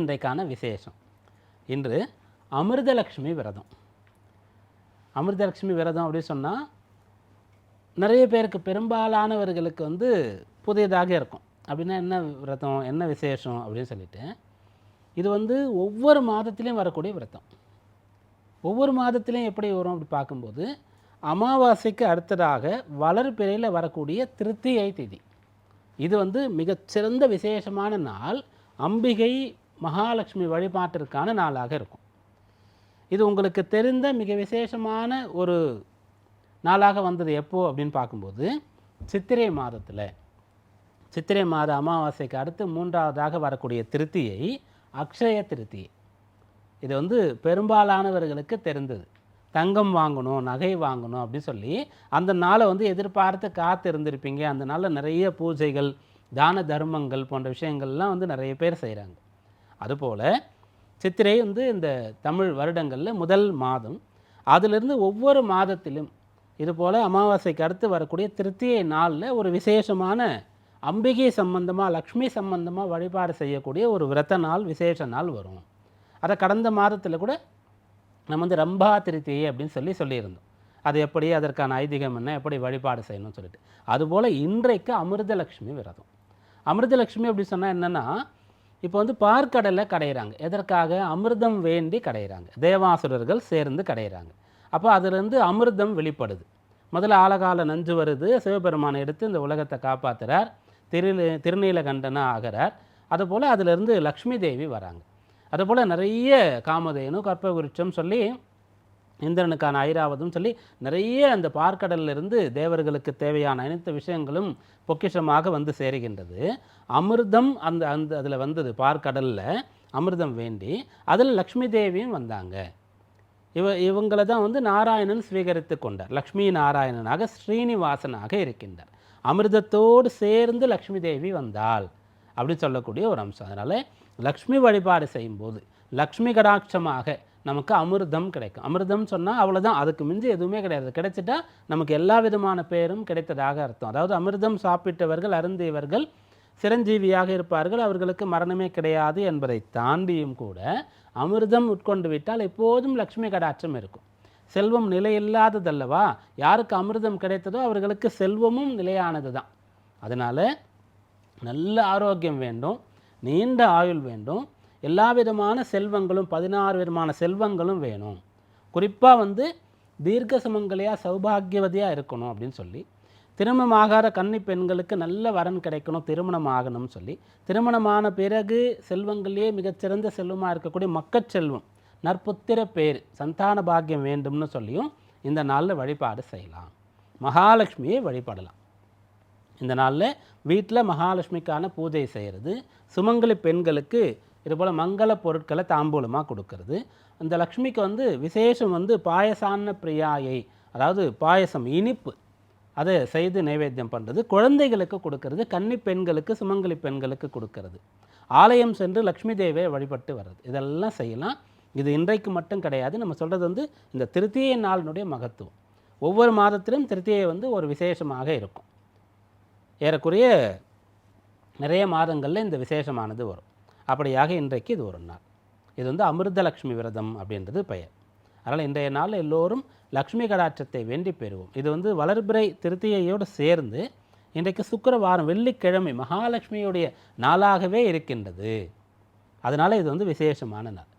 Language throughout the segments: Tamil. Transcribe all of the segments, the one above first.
இன்றைக்கான விசேஷம். இன்று அமிர்தலக்ஷ்மி விரதம். அமிர்தலக்ஷ்மி விரதம் அப்படின்னு சொன்னால் நிறைய பேருக்கு பெரும்பாலானவர்களுக்கு வந்து புதியதாக இருக்கும். அப்படின்னா என்ன விரதம் என்ன விசேஷம் அப்படின்னு சொல்லிட்டு இது வந்து ஒவ்வொரு மாதத்துலேயும் வரக்கூடிய விரதம். ஒவ்வொரு மாதத்துலேயும் எப்படி வரும் அப்படி பார்க்கும்போது அமாவாசைக்கு அடுத்ததாக வளர்பிறையில் வரக்கூடிய திருத்தியை திதி. இது வந்து மிகச்சிறந்த விசேஷமான நாள். அம்பிகை மகாலட்சுமி வழிபாட்டிற்கான நாளாக இருக்கும். இது உங்களுக்கு தெரிந்த மிக விசேஷமான ஒரு நாளாக வந்தது எப்போது அப்படின்னு பார்க்கும்போது சித்திரை மாதத்தில். சித்திரை மாத அமாவாசைக்கு அடுத்து மூன்றாவதாக வரக்கூடிய திருத்தியை அக்ஷய திருத்தியை இது வந்து பெரும்பாலானவர்களுக்கு தெரிந்தது. தங்கம் வாங்கணும் நகை வாங்கணும் அப்படின்னு சொல்லி அந்த நாளை வந்து எதிர்பார்த்து காத்து இருந்திருப்பீங்க அந்த நாளில் நிறைய பூஜைகள் தான தர்மங்கள் போன்ற விஷயங்கள்லாம் வந்து நிறைய பேர் செய்கிறாங்க அதுபோல் சித்திரை வந்து இந்த தமிழ் வருடங்களில் முதல் மாதம். அதிலிருந்து ஒவ்வொரு மாதத்திலும் இதுபோல் அமாவாசைக்கு அடுத்து வரக்கூடிய திருத்தியை நாளில் ஒரு விசேஷமான அம்பிகை சம்பந்தமாக லக்ஷ்மி சம்பந்தமாக வழிபாடு செய்யக்கூடிய ஒரு விரத நாள் விசேஷ நாள் வரும். அதை கடந்த மாதத்தில் கூட நம்ம வந்து ரம்பா திருத்தியை அப்படின்னு சொல்லி சொல்லியிருந்தோம். அது எப்படி அதற்கான ஐதீகம் என்ன எப்படி வழிபாடு செய்யணும்னு சொல்லிட்டு. அதுபோல் இன்றைக்கு அமிர்தலக்ஷ்மி விரதம். அமிர்தலக்ஷ்மி அப்படின்னு சொன்னால் என்னென்னா இப்போ வந்து பார்க்கடலை கடையிறாங்க. எதற்காக? அமிர்தம் வேண்டி கடையிறாங்க. தேவாசுரர்கள் சேர்ந்து கடையிறாங்க. அப்போ அதுலேருந்து அமிர்தம் வெளிப்படுது. முதல்ல ஆழகால நஞ்சு வருது. சிவபெருமானை எடுத்து இந்த உலகத்தை காப்பாற்றுறார் திரு திருநீலகண்டனா ஆகிறார். அதுபோல் அதிலிருந்து லக்ஷ்மி தேவி வராங்க. அதுபோல் நிறைய காமதேனு கற்பகுருச்சம் சொல்லி இந்திரனுக்கான ஐராவதம் சொல்லி நிறைய அந்த பார்க்கடலிலிருந்து தேவர்களுக்கு தேவையான அனைத்து விஷயங்களும் பொக்கிஷமாக வந்து சேருகின்றது. அமிர்தம் அந்த அந்த அதில் வந்தது பார்க்கடலில் அமிர்தம் வேண்டி அதில் லக்ஷ்மி தேவியும் வந்தாங்க. இவ இவங்களை தான் வந்து நாராயணன் ஸ்வீகரித்து கொண்டார். லக்ஷ்மி நாராயணனாக ஸ்ரீனிவாசனாக இருக்கின்றார். அமிர்தத்தோடு சேர்ந்து லக்ஷ்மி தேவி வந்தாள் அப்படின்னு சொல்லக்கூடிய ஒரு அம்சம். அதனால் லக்ஷ்மி வழிபாடு செய்யும்போது லக்ஷ்மி கடாட்சமாக நமக்கு அமிர்தம் கிடைக்கும். அமிர்தம் சொன்னால் அவ்வளோதான் அதுக்கு மிஞ்சி எதுவுமே கிடையாது. கிடைச்சிட்டா நமக்கு எல்லா விதமான பேரும் கிடைத்ததாக அர்த்தம். அதாவது அமிர்தம் சாப்பிட்டவர்கள் அருந்தியவர்கள் சிரஞ்சீவியாக இருப்பார்கள். அவர்களுக்கு மரணமே கிடையாது என்பதை தாண்டியும் கூட அமிர்தம் உட்கொண்டு விட்டால் எப்போதும் லக்ஷ்மி கடாட்சம் இருக்கும். செல்வம் நிலையில்லாததல்லவா? யாருக்கு அமிர்தம் கிடைத்ததோ அவர்களுக்கு செல்வமும் நிலையானது தான் அதனால் நல்ல ஆரோக்கியம் வேண்டும். நீண்ட ஆயுள் வேண்டும். எல்லா விதமான செல்வங்களும் பதினாறு விதமான செல்வங்களும் வேணும். குறிப்பாக வந்து தீர்க்க சுமங்கலையாக சௌபாகியவதியாக இருக்கணும் அப்படின்னு சொல்லி திருமணமாகாத கன்னி பெண்களுக்கு நல்ல வரன் கிடைக்கணும் திருமணம் ஆகணும்னு சொல்லி திருமணமான பிறகு செல்வங்களிலே மிகச்சிறந்த செல்வமாக இருக்கக்கூடிய மக்கச்செல்வம் நற்புத்திர பேர் சந்தான பாக்கியம் வேண்டும்னு சொல்லியும் இந்த நாளில் வழிபாடு செய்யலாம். மகாலட்சுமியை வழிபடலாம். இந்த நாளில் வீட்டில் மகாலட்சுமிக்கான பூஜை செய்கிறது சுமங்கலி பெண்களுக்கு இதுபோல் மங்கள பொருட்களை தாம்பூலமாக கொடுக்கறது. அந்த லக்ஷ்மிக்கு வந்து விசேஷம் வந்து பாயசான பிரியாயை அதாவது பாயசம் இனிப்பு அதை செய்து நைவேத்தியம் பண்ணுறது குழந்தைகளுக்கு கொடுக்கறது கன்னி பெண்களுக்கு சுமங்கலி பெண்களுக்கு கொடுக்கறது. ஆலயம் சென்று லக்ஷ்மி தேவியை வழிபட்டு வர்றது. இதெல்லாம் செய்யலாம். இது இன்றைக்கு மட்டும் கிடையாது. நம்ம சொல்கிறது வந்து இந்த திருத்தியை நாளினுடைய மகத்துவம். ஒவ்வொரு மாதத்திலும் திருத்தியை வந்து ஒரு விசேஷமாக இருக்கும். ஏறக்குறைய நிறைய மாதங்களில் இந்த விசேஷமானது வரும். அப்படியாக இன்றைக்கு இது ஒரு நாள். இது வந்து அமிர்தலக்ஷ்மி விரதம் அப்படின்றது பெயர். அதனால் இன்றைய நாளில் எல்லோரும் லக்ஷ்மி கடாட்சத்தை வேண்டி பெறுவோம். இது வந்து வளர்பிறை திருத்தியையோடு சேர்ந்து இன்றைக்கு சுக்கரவாரம் வெள்ளிக்கிழமை மகாலட்சுமியுடைய நாளாகவே இருக்கின்றது. அதனால் இது வந்து விசேஷமான நாள்.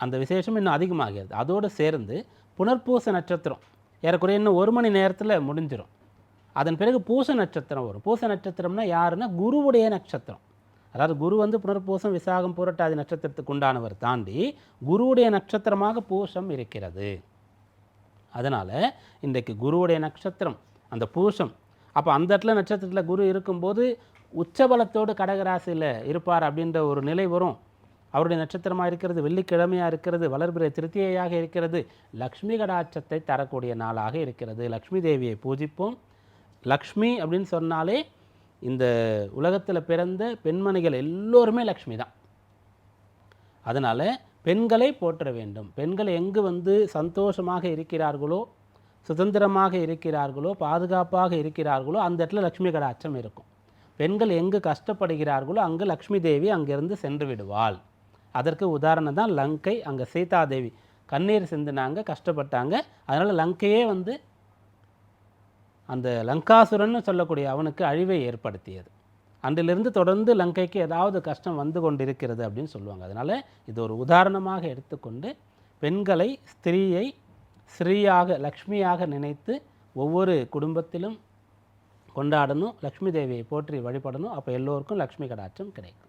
அந்த விசேஷம் இன்னும் அதிகமாகிறது. அதோடு சேர்ந்து புனர்பூச நட்சத்திரம். ஏறக்குறைய இன்னும் ஒரு மணி நேரத்தில் முடிஞ்சிடும் அதன் பிறகு பூச நட்சத்திரம் வரும். பூச நட்சத்திரம்னா யாருன்னா குருவுடைய நட்சத்திரம். அதாவது குரு வந்து புனர்பூசம் விசாகம் பூரட்டாதி நட்சத்திரத்துக்கு உண்டானவர் தாண்டி குருவுடைய நட்சத்திரமாக பூசம் இருக்கிறது. அதனால் இன்றைக்கு குருவுடைய நட்சத்திரம் அந்த பூசம் அப்போ அந்த இடத்துல நட்சத்திரத்தில் குரு இருக்கும்போது உச்சபலத்தோடு கடகராசியில் இருப்பார் அப்படின்ற ஒரு நிலை வரும். அவருடைய நட்சத்திரமாக இருக்கிறது வெள்ளிக்கிழமையாக இருக்கிறது வளர்பிறை திருத்தியையாக இருக்கிறது லக்ஷ்மி கடாட்சத்தை தரக்கூடிய நாளாக இருக்கிறது. லக்ஷ்மி தேவியை பூஜிப்போம். லக்ஷ்மி அப்படின்னு சொன்னாலே இந்த உலகத்தில் பிறந்த பெண்மணிகள் எல்லோருமே லக்ஷ்மி தான். அதனால் பெண்களை போற்ற வேண்டும். பெண்கள் எங்கு வந்து சந்தோஷமாக இருக்கிறார்களோ சுதந்திரமாக இருக்கிறார்களோ பாதுகாப்பாக இருக்கிறார்களோ அந்த இடத்துல லக்ஷ்மி கடாட்சம் இருக்கும். பெண்கள் எங்கு கஷ்டப்படுகிறார்களோ அங்கு லக்ஷ்மி தேவி அங்கிருந்து சென்று விடுவாள். அதற்கு உதாரணம் தான் லங்கை. அங்கே சீதாதேவி கண்ணீர் சிந்தினாங்க கஷ்டப்பட்டாங்க. அதனால் லங்கையே வந்து அந்த லங்காசுரன்னு சொல்லக்கூடிய அவனுக்கு அழிவை ஏற்படுத்தியது. அன்றிலிருந்து தொடர்ந்து லங்கைக்கு ஏதாவது கஷ்டம் வந்து கொண்டிருக்கிறது அப்படின்னு சொல்லுவாங்க. அதனால் இது ஒரு உதாரணமாக எடுத்துக்கொண்டு பெண்களை ஸ்திரீயை ஸ்ரீயாக லக்ஷ்மியாக நினைத்து ஒவ்வொரு குடும்பத்திலும் கொண்டாடணும் லக்ஷ்மி தேவியை போற்றி வழிபடணும். அப்போ எல்லோருக்கும் லக்ஷ்மி கடாட்சம் கிடைக்கும்.